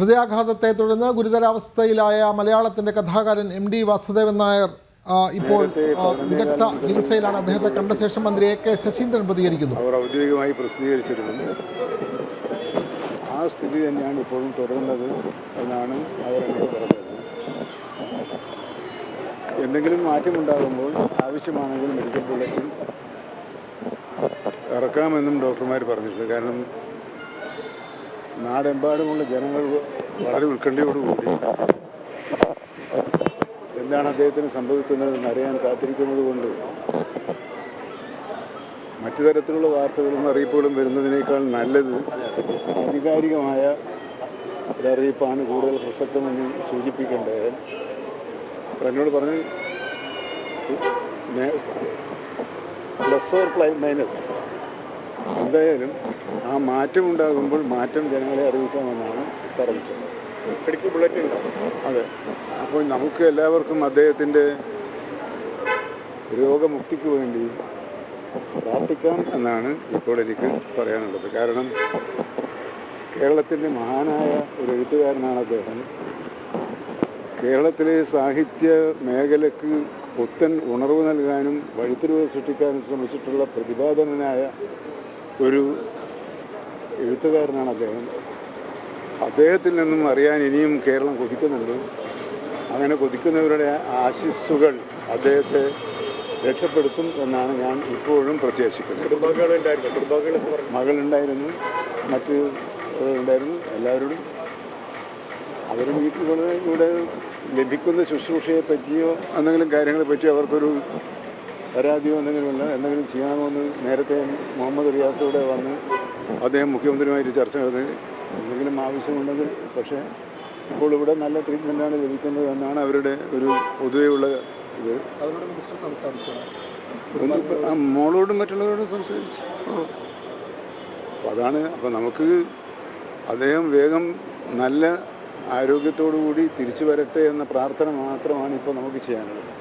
ഹൃദയാഘാതത്തെ തുടർന്ന് ഗുരുതരാവസ്ഥയിലായ മലയാളത്തിന്റെ കഥാകാരൻ എം ഡി വാസുദേവൻ നായർ ഇപ്പോൾ വിദഗ്ധ ചികിത്സയിലാണ്. അദ്ദേഹത്തെ കണ്ട ശേഷം മന്ത്രി എ കെ ശശീന്ദ്രൻ പ്രതികരിക്കുന്നു. അവർ ഔദ്യോഗികമായി പ്രസിദ്ധീകരിച്ചിരുന്നു ആ സ്ഥിതി തന്നെയാണ് ഇപ്പോഴും തുടരുന്നത് എന്നാണ് പറഞ്ഞത്. എന്തെങ്കിലും മാറ്റമുണ്ടാകുമ്പോൾ ആവശ്യമാണെങ്കിൽ മെഡിക്കൽ ബുള്ളറ്റിൻ ഇറക്കാമെന്നും ഡോക്ടർമാർ പറഞ്ഞിട്ടുണ്ട്. കാരണം നാടെമ്പാടുമുള്ള ജനങ്ങൾ വളരെ ഉത്കണ്ഠയോടുകൂടി എന്താണ് അദ്ദേഹത്തിന് സംഭവിക്കുന്നതെന്ന് അറിയാൻ കാത്തിരിക്കുന്നത് കൊണ്ട് മറ്റു തരത്തിലുള്ള വാർത്തകളും അറിയിപ്പുകളും വരുന്നതിനേക്കാൾ നല്ലത് ആധികാരികമായ ഒരറിയിപ്പാണ് കൂടുതൽ പ്രസക്തമെന്ന് സൂചിപ്പിക്കേണ്ടത്. എന്നോട് പറഞ്ഞ് പ്ലസ് ഓർ പ്ലൈ മൈനസ്? എന്തായാലും ആ മാറ്റം ഉണ്ടാകുമ്പോൾ മാറ്റം ജനങ്ങളെ അറിയിക്കാമെന്നാണ് പറഞ്ഞത് അതെ. അപ്പോൾ നമുക്ക് എല്ലാവർക്കും അദ്ദേഹത്തിന്റെ രോഗമുക്തിക്ക് വേണ്ടി പ്രാർത്ഥിക്കാം എന്നാണ് ഇപ്പോൾ എനിക്ക് പറയാനുള്ളത്. കാരണം കേരളത്തിന്റെ മഹാനായ ഒരു എഴുത്തുകാരനാണ് അദ്ദേഹം. കേരളത്തിലെ സാഹിത്യ മേഖലയ്ക്ക് പുത്തൻ ഉണർവ് നൽകാനും വഴിത്തിരിവ് സൃഷ്ടിക്കാനും ശ്രമിച്ചിട്ടുള്ള പ്രതിപാദനനായ ഒരു എഴുത്തുകാരനാണ് അദ്ദേഹം. അദ്ദേഹത്തിൽ നിന്നും അറിയാൻ ഇനിയും കേരളം കൊതിക്കുന്നുണ്ട്. അങ്ങനെ കൊതിക്കുന്നവരുടെ ആശിസ്സുകൾ അദ്ദേഹത്തെ രക്ഷപ്പെടുത്തും എന്നാണ് ഞാൻ ഇപ്പോഴും പ്രത്യാശിക്കുന്നത്. മകളുണ്ടായിരുന്നു. മറ്റ് ഉണ്ടായിരുന്നു എല്ലാവരോടും അവരും ഈ ഇവിടെ ലഭിക്കുന്ന ശുശ്രൂഷയെ പറ്റിയോ എന്തെങ്കിലും കാര്യങ്ങളെ പറ്റിയോ അവർക്കൊരു പരാതിയോ എന്തെങ്കിലും ഉള്ള എന്തെങ്കിലും ചെയ്യണമെന്ന് നേരത്തെ മുഹമ്മദ് റിയാസിലൂടെ വന്ന് അദ്ദേഹം മുഖ്യമന്ത്രിയുമായിട്ട് ചർച്ച നടത്തി. എന്തെങ്കിലും ആവശ്യമുണ്ടെങ്കിൽ പക്ഷേ ഇപ്പോൾ ഇവിടെ നല്ല ട്രീറ്റ്മെന്റാണ് ലഭിക്കുന്നത് എന്നാണ് അവരുടെ ഒരു പൊതുവെയുള്ള ഇത്. മോളോടും മറ്റുള്ളവരോടും സംസാരിച്ചു. അപ്പോൾ അതാണ് അപ്പോൾ നമുക്ക് അദ്ദേഹം വേഗം നല്ല ആരോഗ്യത്തോടു കൂടി തിരിച്ചു വരട്ടെ എന്ന പ്രാർത്ഥന മാത്രമാണ് ഇപ്പോൾ നമുക്ക് ചെയ്യാനുള്ളത്.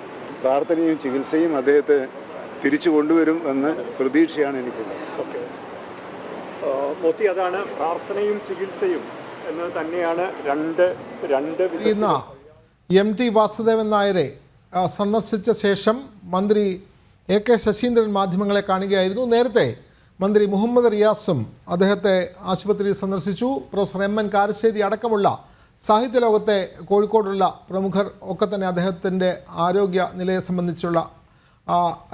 പ്രാർത്ഥനയും ചികിത്സയും അദ്ദേഹത്തെ തിരിച്ചു കൊണ്ടുവരും എന്ന് പ്രതീക്ഷയാണ് എനിക്കുള്ളത്. മോത്തി അതാണ് പ്രാർത്ഥനയും ചികിത്സയും എന്ന് തന്നെയാണ് രണ്ട് രണ്ട് ഇന്ന് എം ടി വാസുദേവൻ നായരെ സന്ദർശിച്ച ശേഷം മന്ത്രി എ കെ ശശീന്ദ്രൻ മാധ്യമങ്ങളെ കാണുകയായിരുന്നു. നേരത്തെ മന്ത്രി മുഹമ്മദ് റിയാസും അദ്ദേഹത്തെ ആശുപത്രിയിൽ സന്ദർശിച്ചു. പ്രൊഫസർ എം എൻ കാരശ്ശേരി അടക്കമുള്ള സാഹിത്യ ലോകത്തെ കോഴിക്കോടുള്ള പ്രമുഖർ ഒക്കെ തന്നെ അദ്ദേഹത്തിന്റെ ആരോഗ്യ നിലയെ സംബന്ധിച്ചുള്ള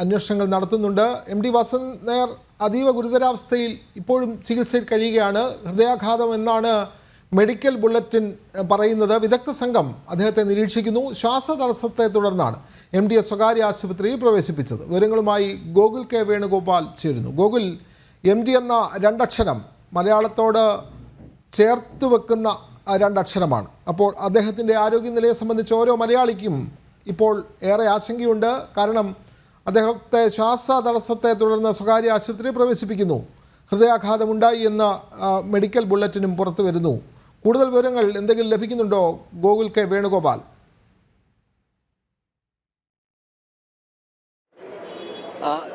അന്വേഷണങ്ങൾ നടത്തുന്നുണ്ട്. എം ഡി വാസൻ നായർ അതീവ ഗുരുതരാവസ്ഥയിൽ ഇപ്പോഴും ചികിത്സയിൽ കഴിയുകയാണ്. ഹൃദയാഘാതം എന്നാണ് മെഡിക്കൽ ബുള്ളറ്റിൻ പറയുന്നത്. വിദഗ്ധ സംഘം അദ്ദേഹത്തെ നിരീക്ഷിക്കുന്നു. ശ്വാസതടസ്സത്തെ തുടർന്നാണ് എം ഡിയെ സ്വകാര്യ ആശുപത്രിയിൽ പ്രവേശിപ്പിച്ചത്. വിവരങ്ങളുമായി ഗോകുൽ കെ വേണുഗോപാൽ ചേരുന്നു. ഗോകുൽ എം ഡി എന്ന രണ്ടക്ഷരം മലയാളത്തോട് ചേർത്ത് വെക്കുന്ന രണ്ടക്ഷരമാണ്. അപ്പോൾ അദ്ദേഹത്തിന്റെ ആരോഗ്യനിലയെ സംബന്ധിച്ച് ഓരോ മലയാളിക്കും ഇപ്പോൾ ഏറെ ആശങ്കയുണ്ട്. കാരണം അദ്ദേഹത്തെ ശ്വാസ തടസ്സത്തെ തുടർന്ന് സ്വകാര്യ ആശുപത്രിയിൽ പ്രവേശിപ്പിക്കുന്നു. ഹൃദയാഘാതമുണ്ടായി എന്ന മെഡിക്കൽ ബുള്ളറ്റിനും പുറത്തു വരുന്നു. കൂടുതൽ വിവരങ്ങൾ എന്തെങ്കിലും ലഭിക്കുന്നുണ്ടോ? ഗോകുൽ കെ വേണുഗോപാൽ.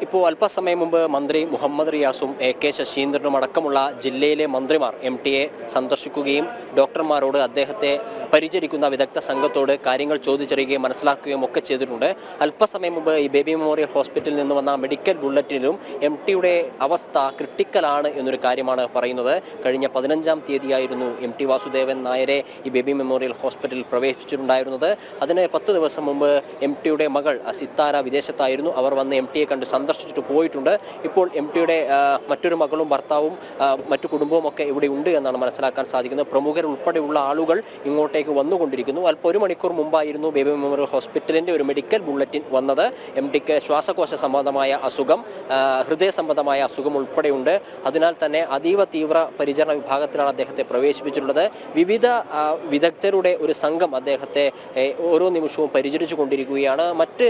ഇപ്പോൾ അല്പസമയം മുമ്പ് മന്ത്രി മുഹമ്മദ് റിയാസും എ കെ ശശീന്ദ്രനും അടക്കമുള്ള ജില്ലയിലെ മന്ത്രിമാർ എം ടിയെ സന്ദർശിക്കുകയും ഡോക്ടർമാരോട് അദ്ദേഹത്തെ പരിചരിക്കുന്ന വിദഗ്ധ സംഘത്തോട് കാര്യങ്ങൾ ചോദിച്ചറിയുകയും മനസ്സിലാക്കുകയും ഒക്കെ ചെയ്തിട്ടുണ്ട്. അല്പസമയം മുമ്പ് ഈ ബേബി മെമ്മോറിയൽ ഹോസ്പിറ്റലിൽ നിന്ന് വന്ന മെഡിക്കൽ ബുള്ളറ്റിലും എം ടിയുടെ അവസ്ഥ ക്രിട്ടിക്കലാണ് എന്നൊരു കാര്യമാണ് പറയുന്നത്. കഴിഞ്ഞ പതിനഞ്ചാം തീയതിയായിരുന്നു എം ടി വാസുദേവൻ നായരെ ഈ ബേബി മെമ്മോറിയൽ ഹോസ്പിറ്റലിൽ പ്രവേശിച്ചിട്ടുണ്ടായിരുന്നത്. അതിന് പത്ത് ദിവസം മുമ്പ് എം ടിയുടെ മകൾ സിത്താര വിദേശത്തായിരുന്നു. അവർ വന്ന് എം ടിയെ കണ്ട് സന്ദർശിച്ചിട്ട് പോയിട്ടുണ്ട്. ഇപ്പോൾ എം ടിയുടെ മറ്റൊരു മകളും ഭർത്താവും മറ്റു കുടുംബവും ഒക്കെ ഇവിടെ ഉണ്ട് എന്നാണ് മനസ്സിലാക്കാൻ സാധിക്കുന്നത്. പ്രമുഖർ ഉൾപ്പെടെയുള്ള ആളുകൾ ഇങ്ങോട്ടേക്ക് വന്നുകൊണ്ടിരിക്കുന്നു. അല്പം ഒരു മണിക്കൂർ മുമ്പായിരുന്നു ബേബി മെമ്മോറിയൽ ഹോസ്പിറ്റലിന്റെ ഒരു മെഡിക്കൽ ബുള്ളറ്റിൻ വന്നത്. എം ഡിക്ക് ശ്വാസകോശ സംബന്ധമായ അസുഖം ഹൃദയ സംബന്ധമായ അസുഖം ഉൾപ്പെടെയുണ്ട്. അതിനാൽ തന്നെ അതീവ തീവ്ര പരിചരണ വിഭാഗത്തിലാണ് അദ്ദേഹത്തെ പ്രവേശിപ്പിച്ചിട്ടുള്ളത്. വിവിധ വിദഗ്ധരുടെ ഒരു സംഘം അദ്ദേഹത്തെ ഓരോ നിമിഷവും പരിചരിച്ചു കൊണ്ടിരിക്കുകയാണ് മറ്റ്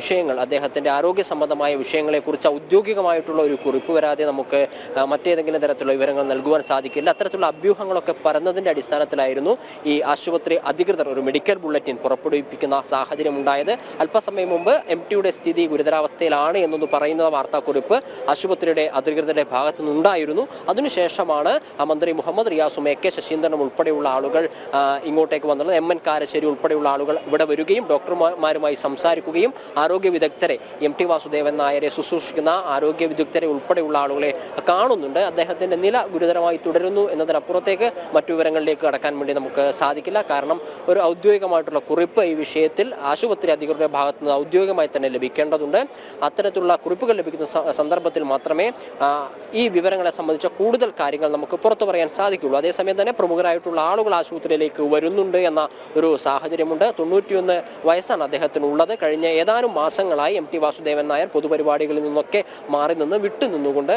വിഷയങ്ങൾ അദ്ദേഹത്തിന്റെ ആരോഗ്യ സംബന്ധമായ വിഷയങ്ങളെക്കുറിച്ച് ഔദ്യോഗികമായിട്ടുള്ള ഒരു കുറിപ്പ് വരാതെ നമുക്ക് മറ്റേതെങ്കിലും തരത്തിലുള്ള വിവരങ്ങൾ നൽകുവാൻ സാധിക്കില്ല. അത്തരത്തിലുള്ള അഭ്യൂഹങ്ങളൊക്കെ പരന്നതിന്റെ അടിസ്ഥാനത്തിലായിരുന്നു ഈ ആശുപത്രി ആശുപത്രി അധികൃതർ ഒരു മെഡിക്കൽ ബുള്ളറ്റിൻ പുറപ്പെടുവിപ്പിക്കുന്ന സാഹചര്യം ഉണ്ടായത് അല്പസമയം മുമ്പ് എം ടിയുടെ സ്ഥിതി ഗുരുതരാവസ്ഥയിലാണ് എന്നൊന്ന് പറയുന്ന വാർത്താക്കുറിപ്പ് ആശുപത്രിയുടെ അധികൃതരുടെ ഭാഗത്തു നിന്നുണ്ടായിരുന്നു അതിനുശേഷമാണ് മന്ത്രി മുഹമ്മദ് റിയാസും എ കെ ശശീന്ദ്രനും ഉൾപ്പെടെയുള്ള ആളുകൾ ഇങ്ങോട്ടേക്ക് വന്നത്. എം എൻ കാരശ്ശേരി ഉൾപ്പെടെയുള്ള ആളുകൾ ഇവിടെ വരികയും ഡോക്ടർമാരുമായി സംസാരിക്കുകയും ആരോഗ്യ വിദഗ്ധരെ എം ടി വാസുദേവൻ നായരെ ശുശ്രൂഷിക്കുന്ന ആരോഗ്യ വിദഗ്ധരെ ഉൾപ്പെടെയുള്ള ആളുകളെ കാണുന്നുണ്ട്. അദ്ദേഹത്തിന്റെ നില ഗുരുതരമായി തുടരുന്നു എന്നതിനപ്പുറത്തേക്ക് മറ്റു വിവരങ്ങളിലേക്ക് കടക്കാൻ വേണ്ടി നമുക്ക് സാധിക്കില്ല. കാരണം ഒരു ഔദ്യോഗികമായിട്ടുള്ള കുറിപ്പ് ഈ വിഷയത്തിൽ ആശുപത്രി അധികൃതരുടെ ഭാഗത്ത് നിന്ന് ഔദ്യോഗികമായി തന്നെ ലഭിക്കേണ്ടതുണ്ട്. അത്തരത്തിലുള്ള കുറിപ്പുകൾ ലഭിക്കുന്ന സന്ദർഭത്തിൽ മാത്രമേ ഈ വിവരങ്ങളെ സംബന്ധിച്ച കൂടുതൽ കാര്യങ്ങൾ നമുക്ക് പുറത്തു പറയാൻ സാധിക്കുകയുള്ളൂ. അതേസമയം തന്നെ പ്രമുഖരായിട്ടുള്ള ആളുകൾ ആശുപത്രിയിലേക്ക് വരുന്നുണ്ട് എന്ന ഒരു സാഹചര്യമുണ്ട്. തൊണ്ണൂറ്റിയൊന്ന് വയസ്സാണ് അദ്ദേഹത്തിനുള്ളത്. കഴിഞ്ഞ ഏതാനും മാസങ്ങളായി എം ടി വാസുദേവൻ നായർ പൊതുപരിപാടികളിൽ നിന്നൊക്കെ മാറി നിന്ന് വിട്ടുനിന്നുകൊണ്ട്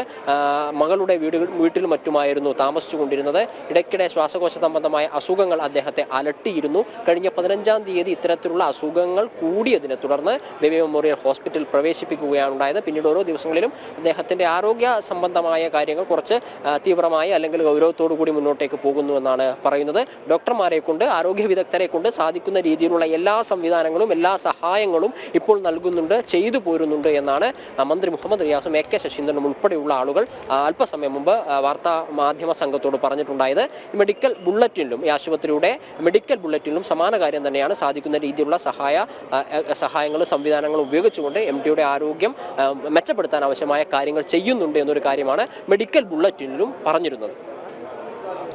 മകളുടെ വീടുകൾ വീട്ടിൽ മറ്റുമായിരുന്നു താമസിച്ചുകൊണ്ടിരുന്നത്. ഇടയ്ക്കിടെ ശ്വാസകോശ സംബന്ധമായ അസുഖങ്ങൾ അദ്ദേഹത്തെ അലട്ടിയിരുന്നു. കഴിഞ്ഞ പതിനഞ്ചാം തീയതി ഇത്തരത്തിലുള്ള അസുഖങ്ങൾ കൂടിയതിനെ തുടർന്ന് ബേബി മെമ്മോറിയൽ ഹോസ്പിറ്റൽ പ്രവേശിപ്പിക്കുകയാണ് ഉണ്ടായത്. പിന്നീട് ഓരോ ദിവസങ്ങളിലും അദ്ദേഹത്തിന്റെ ആരോഗ്യ സംബന്ധമായ കാര്യങ്ങൾ കുറച്ച് തീവ്രമായി അല്ലെങ്കിൽ ഗൗരവത്തോടു കൂടി മുന്നോട്ടേക്ക് പോകുന്നു എന്നാണ് പറയുന്നത്. ഡോക്ടർമാരെ കൊണ്ട് ആരോഗ്യ വിദഗ്ധരെ കൊണ്ട് സാധിക്കുന്ന രീതിയിലുള്ള എല്ലാ സംവിധാനങ്ങളും എല്ലാ സഹായങ്ങളും ഇപ്പോൾ നൽകുന്നുണ്ട് ചെയ്തു പോരുന്നുണ്ട് എന്നാണ് മന്ത്രി മുഹമ്മദ് റിയാസും എ കെ ശശീന്ദ്രനും ഉൾപ്പെടെയുള്ള ആളുകൾ അല്പസമയം മുമ്പ് വാർത്താ മാധ്യമ സംഘത്തോട് പറഞ്ഞിട്ടുണ്ടായത്. മെഡിക്കൽ ബുള്ളറ്റിനിലും ഈ ആശുപത്രിയുടെ മെഡിക്കൽ ബുള്ളറ്റിനും സമാന കാര്യം തന്നെയാണ് സാധിക്കുന്ന രീതിയിലുള്ള സഹായ സഹായങ്ങളും സംവിധാനങ്ങളും ഉപയോഗിച്ചുകൊണ്ട് എം ഡിയുടെ ആരോഗ്യം മെച്ചപ്പെടുത്താൻ ആവശ്യമായ കാര്യങ്ങൾ ചെയ്യുന്നുണ്ട് എന്നൊരു കാര്യമാണ് മെഡിക്കൽ ബുള്ളറ്റിനിലും പറഞ്ഞിരുന്നത്.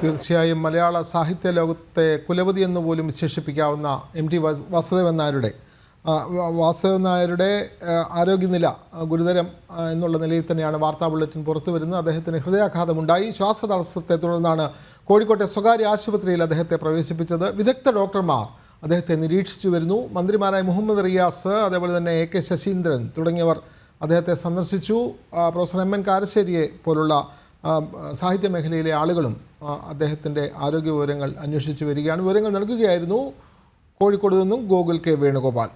തീർച്ചയായും മലയാള സാഹിത്യ ലോകത്തെ കുലപതി എന്ന് പോലും വിശേഷിപ്പിക്കാവുന്ന എം ടി വാസുദേവൻ നായരുടെ വാസുദേവൻ നായരുടെ ആരോഗ്യനില ഗുരുതരം എന്നുള്ള നിലയിൽ തന്നെയാണ് വാർത്താ ബുള്ളറ്റിൻ പുറത്തു വരുന്നത് അദ്ദേഹത്തിന് ഹൃദയാഘാതമുണ്ടായി. ശ്വാസതടസ്സത്തെ തുടർന്നാണ് കോഴിക്കോട്ടെ സ്വകാര്യ ആശുപത്രിയിൽ അദ്ദേഹത്തെ പ്രവേശിപ്പിച്ചത് വിദഗ്ധ ഡോക്ടർമാർ. അദ്ദേഹത്തെ നിരീക്ഷിച്ചു വരുന്നു. മന്ത്രിമാരായ മുഹമ്മദ് റിയാസ് അതേപോലെ തന്നെ എ കെ ശശീന്ദ്രൻ തുടങ്ങിയവർ അദ്ദേഹത്തെ സന്ദർശിച്ചു. പ്രൊഫസർ എം എൻ കാരശ്ശേരിയെ പോലുള്ള സാഹിത്യ മേഖലയിലെ ആളുകളും അദ്ദേഹത്തിന്റെ ആരോഗ്യ വിവരങ്ങൾ അന്വേഷിച്ച് വരികയാണ്. വിവരങ്ങൾ നൽകുകയായിരുന്നു കോഴിക്കോട് നിന്നും ഗോകുൽ കെ വേണുഗോപാൽ.